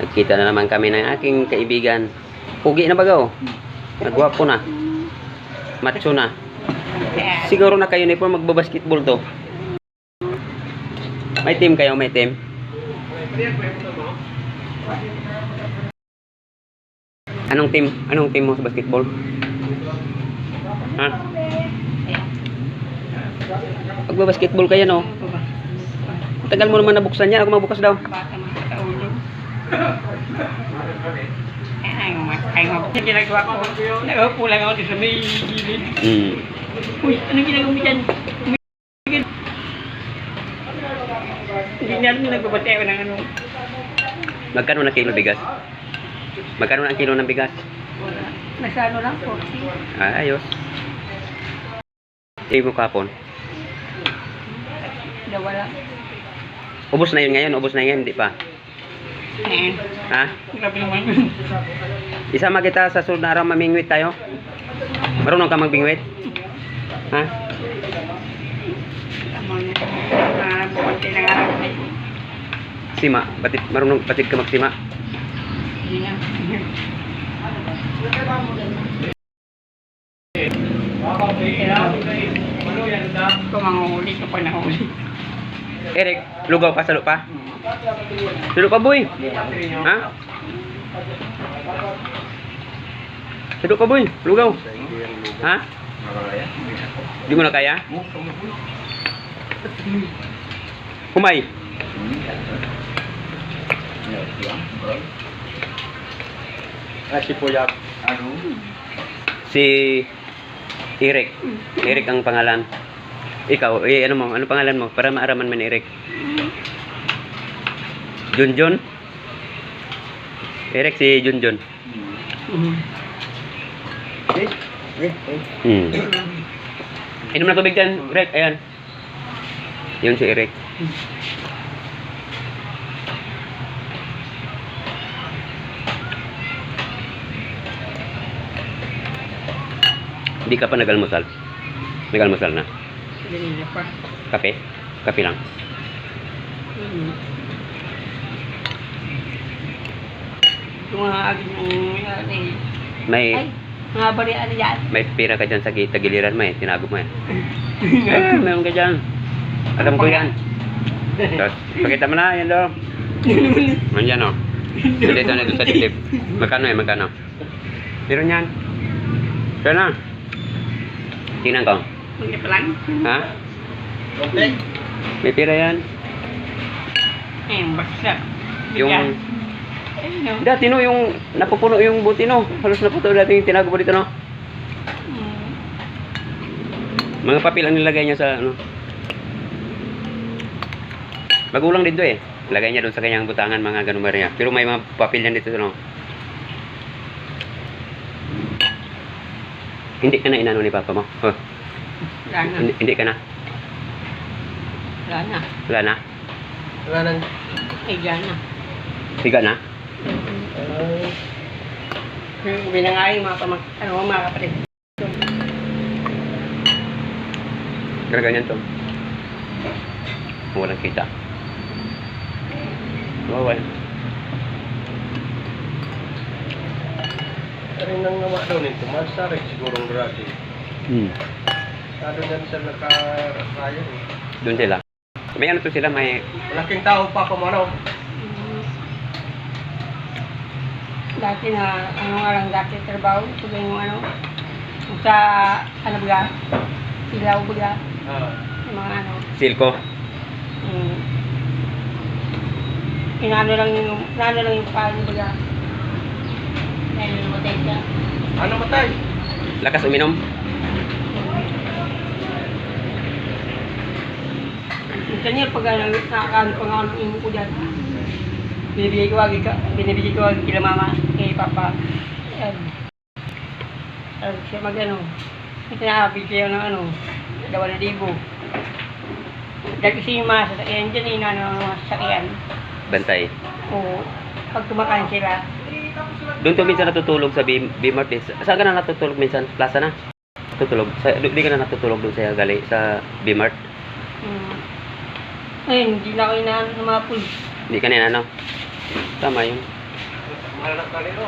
Nagkita na naman kami ng aking kaibigan. Pugi na baga oh. Nagwapo na. Macho na. Siguro naka-uniform magbabasketball to. May team kayo, may team. Anong team? Anong team mo sa basketball? Ha? Magbabasketball kayo no? Tagal mo naman nabuksan yan. Ako magbukas daw. Ay, ay, ay, ginagawa ko. Nagaupo lang ako sa may gilid. Hmm. Uy, anong ginagawa mo dyan? Hindi na nagbabate ako ng ano. Magkano na kilo bigas? Magkano na ang kilo ng bigas? Nasa ano lang, 40. Ah, ayos. Tingin mo kapon. Dawa lang. Ubus na yun ngayon, ubus na yun, hindi pa. Eh, Ha? Isama kita sa sunod na araw mamingwit tayo. Marunong ka magbingwit? Ha? Sima, batid, marunong batid ka magsima. Kung manguhuli ka pa nahuli. Eric, lugaw pa, salo pa. Salo pa, boy. Ha? Salo pa, boy. Lugaw. Ha? Di mo na kaya? Humay. Ah, si Puyak. Ano? Si Eric. Eric ang pangalan. Ikaw, eh, ano mo, ano pangalan mo? Para maaraman man Eric. Junjun? Eric si Junjun. Eh. Hmm. Inom na tubig dyan, Eric. Ayan. Yun si Eric. Hindi ka pa nagalmusal. Nagalmusal na. Ganyan pa. Kape? Kape lang. Mm. Yung mga aging yung ano eh. May Ay, mga barian yan. may pira ka dyan sa gi- tagiliran mo eh. Tinago mo eh. Eh, meron ka dyan. Alam ko yan. Tapos, pakita mo na, yan daw. Nandiyan o. Dito na doon sa dibdib. Magkano eh, magkano? Meron yan. Kaya na. Tingnan ko. Hindi pa lang. Ha? Okay. May pira yan. Eh, baksa. Yung, no. dati no, yung napupuno yung buti no. Halos naputo dati yung tinago dito no. Mm. Mga papel ang nilagay niya sa ano. Magulang dito eh. Lagay niya doon sa kanyang butangan mga ganun ba niya. Pero may mga papel yan dito no. Hindi ka na inano ni papa mo. Oh, Wala na. hindi, hindi ka na. Wala na. Wala na. Wala. Ay, wala na. Higa na. Ah, Yung binangay mga pamag... Ano, mga kapatid. Pero ganyan to. Walang kita. Wawa. rin nang nawa daw nito. Masarik sigurong grabe. Hmm. Lalo yan sa nakarayo. eh. Doon sila. May ano to sila, may... Malaking tao pa kumano. Mm. Dati na, ano nga lang dati trabaho, ba yung ano, sa, ano ba, ilaw ba, Ah. yung mga ano, Silko. mm, inano lang yung, inano lang yung paano ba, dahil siya. Ano matay? Lakas uminom. Minsan niya, pag ano, nakakaano pa nga ako ng imo ko dyan, binibigay ko wagi ka, binibigay ko wagi kila mama, papa. Ayan. Sabi siya mag ano, na, bigyan ng ano, dawa na libo. Dahil kasi yung mga sasakyan dyan, yung ano, mga sasakyan. Bantay. O, pag kumakain sila, Doon to minsan natutulog sa B- B-Mart. eh. Sa- Saan ka na natutulog minsan? Plaza na? Tutulog. Sa, di ka na natutulog doon sa gali sa B-Mart. mm, ayun, hindi na ako inaano ng mga pulis. Hindi ka na ano. Tama yun. Mahal na kalero.